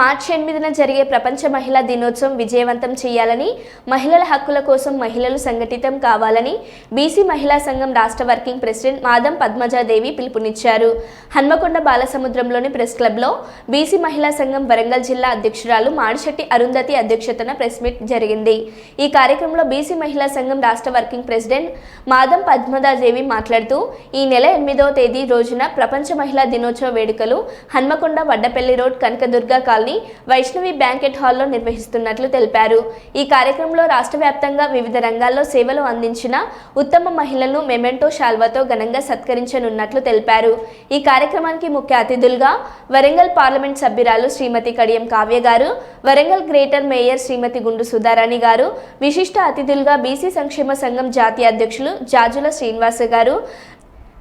మార్చి ఎనిమిదిన జరిగే ప్రపంచ మహిళా దినోత్సవం విజయవంతం చేయాలని మహిళల హక్కుల కోసం మహిళలు సంఘటితం కావాలని బీసీ మహిళా సంఘం రాష్ట్ర వర్కింగ్ ప్రెసిడెంట్ మాదం పద్మజాదేవి పిలుపునిచ్చారు. హన్మకొండ బాలసముద్రంలోని ప్రెస్ క్లబ్లో బీసీ మహిళా సంఘం వరంగల్ జిల్లా అధ్యక్షురాలు మాడిశెట్టి అరుంధతి అధ్యక్షతన ప్రెస్ మీట్ జరిగింది. ఈ కార్యక్రమంలో బీసీ మహిళా సంఘం రాష్ట్ర వర్కింగ్ ప్రెసిడెంట్ మాదం పద్మదాదేవి మాట్లాడుతూ ఈ నెల ఎనిమిదవ తేదీ రోజున ప్రపంచ మహిళా దినోత్సవ వేడుకలు Hanamkonda Vaddepalli road Kanakadurga colony Vaishnavi banquet హాల్లో నిర్వహిస్తున్నట్లు తెలిపారు. ఈ కార్యక్రమంలో రాష్ట్ర వ్యాప్తంగా వివిధ రంగాల్లో సేవలు అందించిన ఉత్తమ మహిళలను మెమెంటో శాల్వాతో ఘనంగా సత్కరించనున్నట్లు తెలిపారు. ఈ కార్యక్రమానికి ముఖ్య అతిథులుగా వరంగల్ పార్లమెంట్ సభ్యురాలు శ్రీమతి కడియం కావ్య గారు వరంగల్ గ్రేటర్ మేయర్ శ్రీమతి గుండు సుధారాణి గారు విశిష్ట అతిథులుగా బీసీ సంక్షేమ సంఘం జాతీయ అధ్యక్షులు జాజుల శ్రీనివాస గారు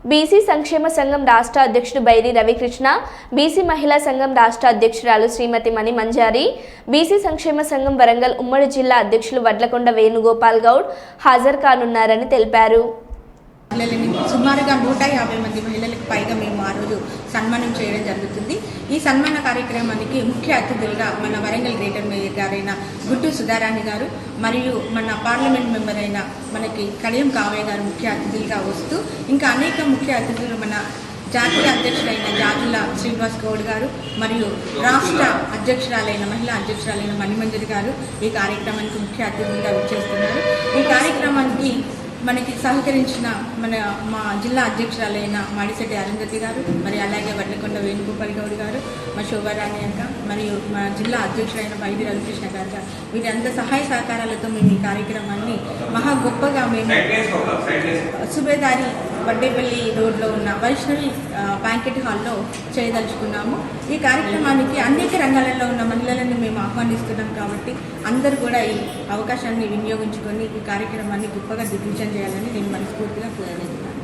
బీసీ సంక్షేమ సంఘం రాష్ట్ర అధ్యక్షుడు బైరి రవికృష్ణ బీసీ మహిళా సంఘం రాష్ట్ర అధ్యక్షురాలు శ్రీమతి మణి మంజారి బీసీ సంక్షేమ సంఘం వరంగల్ ఉమ్మడి జిల్లా అధ్యక్షులు వడ్లకొండ వేణుగోపాల్ గౌడ్ హాజరు కానున్నారని తెలిపారు. సుమారుగా నూట యాభై మంది మహిళలకు పైగా మేము ఆ రోజు సన్మానం చేయడం జరుగుతుంది. ఈ సన్మాన కార్యక్రమానికి ముఖ్య అతిథులుగా మన వరంగల్ గ్రేటర్ మేయర్ గారైన గుట్టు సుధారాణి గారు మరియు మన పార్లమెంట్ మెంబర్ అయిన మనకి కడియం కావయ్య గారు ముఖ్య అతిథులుగా వస్తూ ఇంకా అనేక ముఖ్య అతిథులు మన జాతీయ అధ్యక్షులైన జాతుల శ్రీనివాస్ గౌడ్ గారు మరియు రాష్ట్ర అధ్యక్షురాలైన మహిళా అధ్యక్షురాలైన మణిమంజరి గారు ఈ కార్యక్రమానికి ముఖ్య అతిథులుగా వచ్చేస్తున్నారు. ఈ కార్యక్రమానికి మనకి సహకరించిన మన మా జిల్లా అధ్యక్షురాలైన మాడిశెట్టి అరుంధతి గారు మరి అలాగే వడ్లకొండ వేణుగోపాల్ గౌడ్ గారు మా శోభారాణి అక్క మరియు మా జిల్లా అధ్యక్షుడైన వైద్య రవికృష్ణ గారు వీరంతా సహాయ సహకారాలతో మేము ఈ కార్యక్రమాన్ని మహా గొప్పగా మేము సుబేదారి వడ్డేపల్లి రోడ్లో ఉన్న వైష్ణవి బ్యాంకెట్ హాల్లో చేయదలుచుకున్నాము. ఈ కార్యక్రమానికి అనేక రంగాలలో ఉన్న మహిళలను మేము ఆహ్వానిస్తున్నాం కాబట్టి అందరూ కూడా ఈ అవకాశాన్ని వినియోగించుకొని ఈ కార్యక్రమాన్ని గొప్పగా దిగ్విజయం చేయాలని నేను మనస్ఫూర్తిగా కోరుకుంటున్నాను